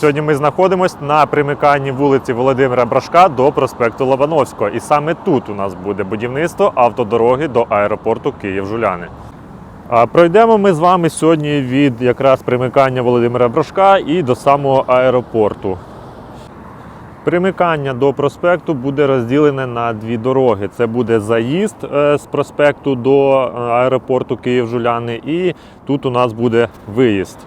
Сьогодні ми знаходимося на примиканні вулиці Володимира Брашка до проспекту Лобановського. І саме тут у нас буде будівництво автодороги до аеропорту Київ-Жуляни. Пройдемо ми з вами сьогодні від якраз примикання Володимира Брашка і до самого аеропорту. Примикання до проспекту буде розділене на дві дороги. Це буде заїзд е, з проспекту до е, аеропорту Київ-Жуляни, і тут у нас буде виїзд.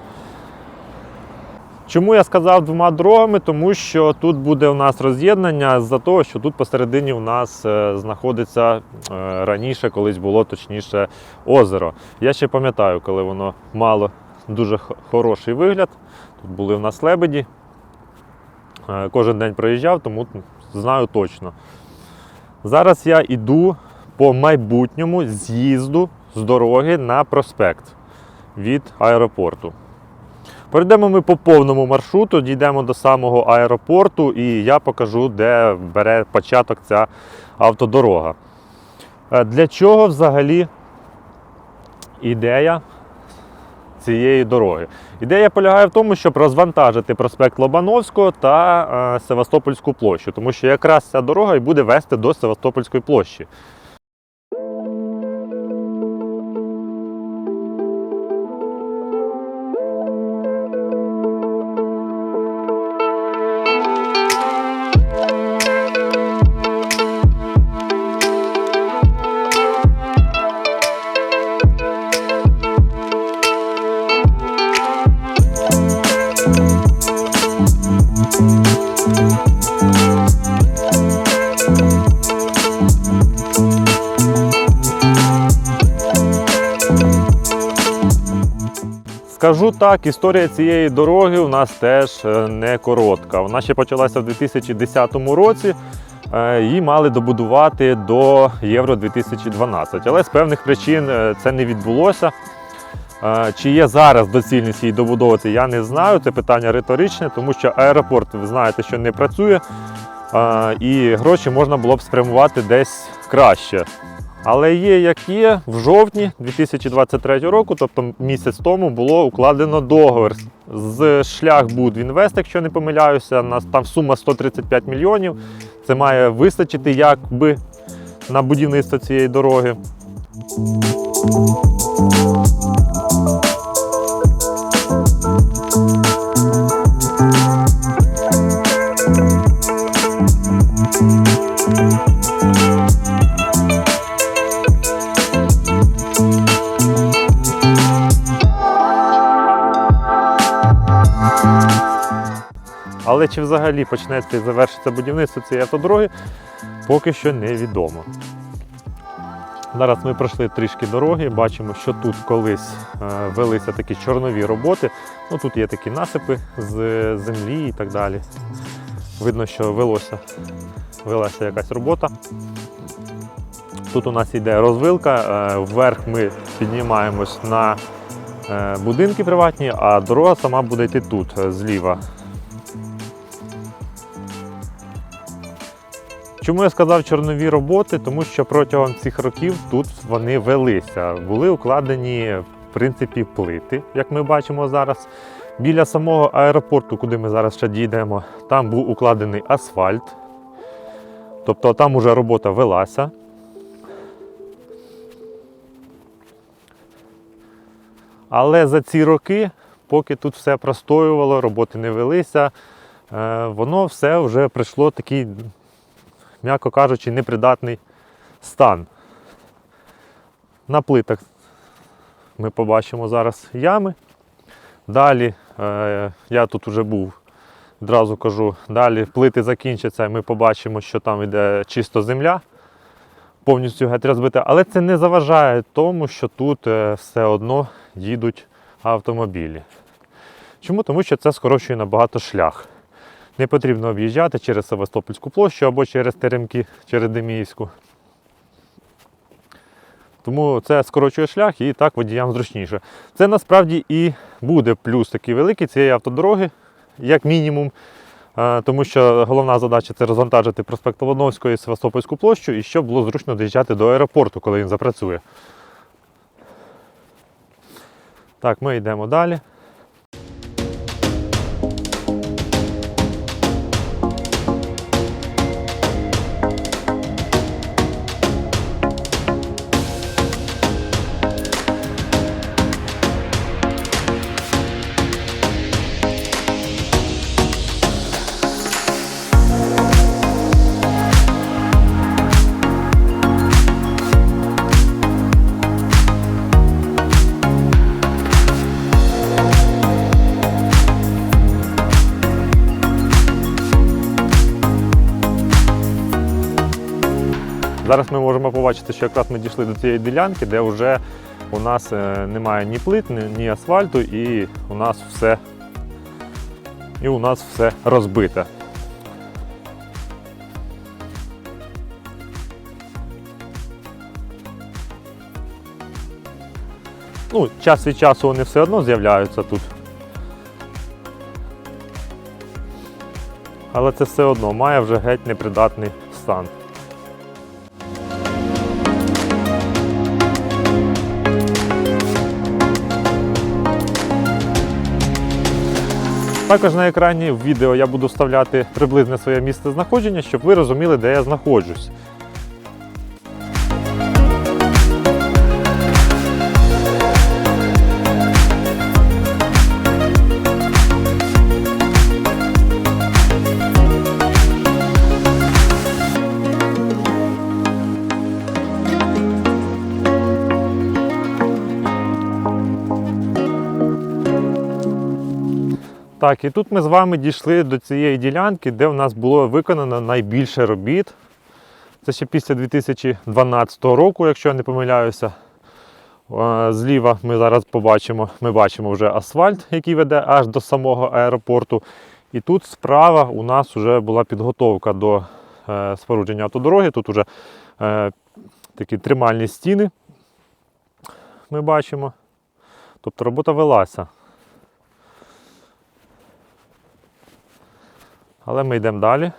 Чому я сказав двома дорогами? Тому що тут буде у нас роз'єднання з-за того, що тут посередині у нас е, знаходиться е, раніше, колись було точніше озеро. Я ще пам'ятаю, коли воно мало дуже хороший вигляд. Тут були у нас лебеді. Е, Кожен день проїжджав, тому знаю точно. Зараз я йду по майбутньому з'їзду з дороги на проспект від аеропорту. Пройдемо ми по повному маршруту, дійдемо до самого аеропорту і я покажу, де бере початок ця автодорога. Е, Для чого взагалі ідея цієї дороги? Ідея полягає в тому, щоб розвантажити проспект Лобановського та е, Севастопольську площу, тому що якраз ця дорога і буде вести до Севастопольської площі. Скажу так, історія цієї дороги у нас теж е, не коротка. Вона ще почалася в 2010 році. Е, Її мали добудувати до Євро 2012, але з певних причин е, це не відбулося. Чи є зараз доцільність її добудовувати, я не знаю. Це питання риторичне, тому що аеропорт, ви знаєте, що не працює, і гроші можна було б спрямувати десь краще. Але є як є, в жовтні 2023 року, тобто місяць тому, було укладено договір з шлях Будвінвест, якщо не помиляюся. Нас там сума 135 мільйонів. Це має вистачити якби на будівництво цієї дороги. Але чи взагалі почнеться і завершиться будівництво цієї автодороги, поки що невідомо. Зараз ми пройшли трішки дороги, бачимо, що тут колись е, велися такі чорнові роботи. Ну, тут є такі насипи з землі і так далі. Видно, що велося, велася якась робота. Тут у нас йде розвилка, е, вверх ми піднімаємось на е, будинки приватні, а дорога сама буде йти тут, е, зліва. Чому я сказав чорнові роботи? Тому що протягом цих років тут вони велися. Були укладені в принципі плити, як ми бачимо зараз. Біля самого аеропорту, куди ми зараз ще дійдемо, там був укладений асфальт. Тобто там уже робота велася. Але за ці роки, поки тут все простоювало, роботи не велися, е, воно все вже прийшло такий м'яко кажучи, непридатний стан. На плитах ми побачимо зараз ями. Далі, е, я тут вже був, одразу кажу, далі плити закінчаться і ми побачимо, що там йде чисто земля, повністю геть розбита. Але це не заважає тому, що тут е, все одно їдуть автомобілі. Чому? Тому що це скорочує набагато шлях. Не потрібно об'їжджати через Севастопольську площу або через Теремки, через Деміївську. Тому це скорочує шлях і так водіям зручніше. Це насправді і буде плюс такий великий цієї автодороги, як мінімум. Е, Тому що головна задача це розвантажити проспект Лобановського і Севастопольську площу, і щоб було зручно доїжджати до аеропорту, коли він запрацює. Так, ми йдемо далі. Зараз ми можемо побачити, що якраз ми дійшли до цієї ділянки, де вже у нас е, немає ні плит, ні, асфальту, і у нас все, і у нас все розбите. Ну, час від часу вони все одно з'являються тут. Але це все одно має вже геть непридатний стан. Також на екрані в відео я буду вставляти приблизне своє місце знаходження, щоб ви розуміли, де я знаходжусь. Так, і тут ми з вами дійшли до цієї ділянки, де в нас було виконано найбільше робіт. Це ще після 2012 року, якщо я не помиляюся. Е, Зліва ми зараз побачимо, ми бачимо вже асфальт, який веде аж до самого аеропорту. І тут справа у нас вже була підготовка до е, спорудження автодороги. Тут вже е, такі тримальні стіни ми бачимо. Тобто робота велася. Але ми йдемо далі.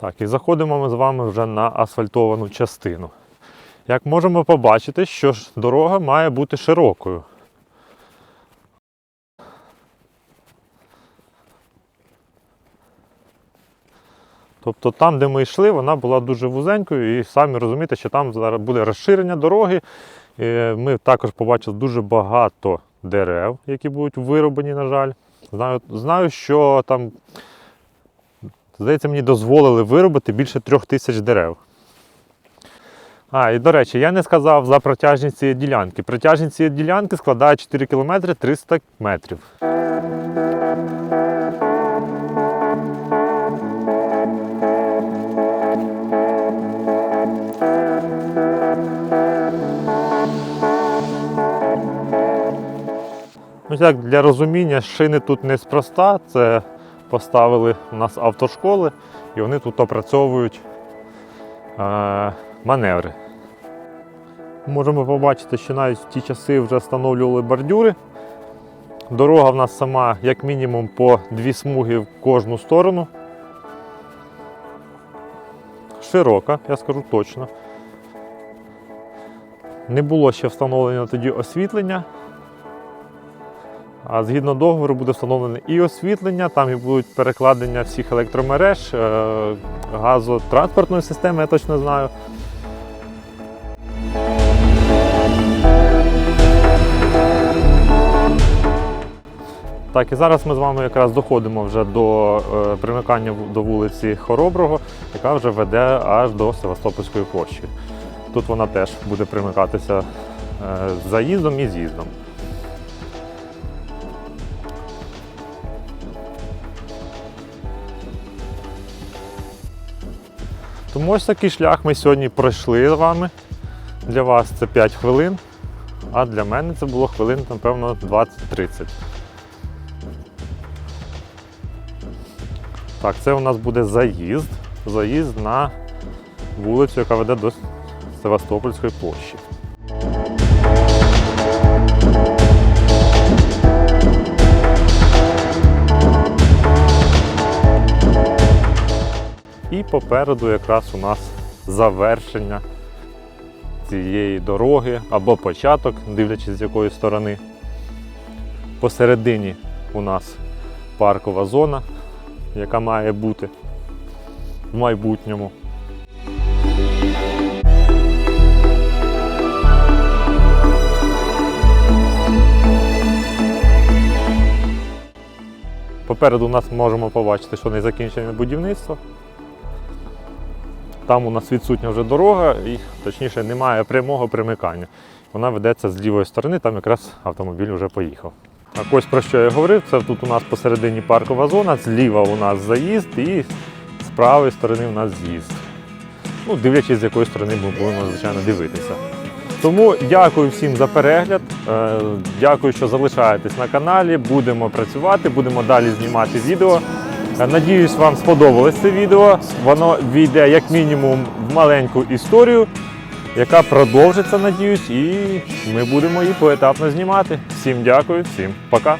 Так, і заходимо ми з вами вже на асфальтовану частину. Як можемо побачити, що ж дорога має бути широкою. Тобто там, де ми йшли, вона була дуже вузенькою, і самі розумієте, що там зараз буде розширення дороги. Ми також побачили дуже багато дерев, які будуть вирублені, на жаль. Знаю, знаю що там Здається, мені дозволили виробити більше трьох тисяч дерев. А, і до речі, я не сказав за протяжність цієї ділянки. Протяжність цієї ділянки складає 4 км 300 метрів. Ось так, для розуміння, шини тут неспроста. Це поставили у нас автошколи і вони тут опрацьовують е, маневри. Можемо побачити, що навіть в ті часи вже встановлювали бордюри. Дорога в нас сама, як мінімум, по дві смуги в кожну сторону. Широка, я скажу точно. Не було ще встановлено тоді освітлення. А згідно договору буде встановлене і освітлення, там і будуть перекладення всіх електромереж, е, газотранспортної системи, я точно знаю. Так, і зараз ми з вами якраз доходимо вже до е, примикання до вулиці Хороброго, яка вже веде аж до Севастопольської площі. Тут вона теж буде примикатися е, з заїздом і з'їздом. Тому ось такий шлях ми сьогодні пройшли з вами. Для вас це 5 хвилин, а для мене це було хвилин, напевно, 20-30. Так, це у нас буде заїзд. Заїзд на вулицю, яка веде до Севастопольської площі. І попереду якраз у нас завершення цієї дороги або початок, дивлячись з якої сторони. Посередині у нас паркова зона, яка має бути в майбутньому. Попереду у нас можемо побачити, що не закінчене будівництво. Там у нас відсутня вже дорога, і точніше немає прямого примикання. Вона ведеться з лівої сторони, там якраз автомобіль вже поїхав. Так ось про що я говорив, це тут у нас посередині паркова зона, зліва у нас заїзд і з правої сторони у нас з'їзд. Ну, дивлячись, з якої сторони ми будемо, звичайно, дивитися. Тому дякую всім за перегляд. Е, Дякую, що залишаєтесь на каналі. Будемо працювати, будемо далі знімати відео. Е, Надіюсь, вам сподобалось це відео. Воно війде як мінімум в маленьку історію, яка продовжиться, надіюсь, і ми будемо її поетапно знімати. Всім дякую, всім пока.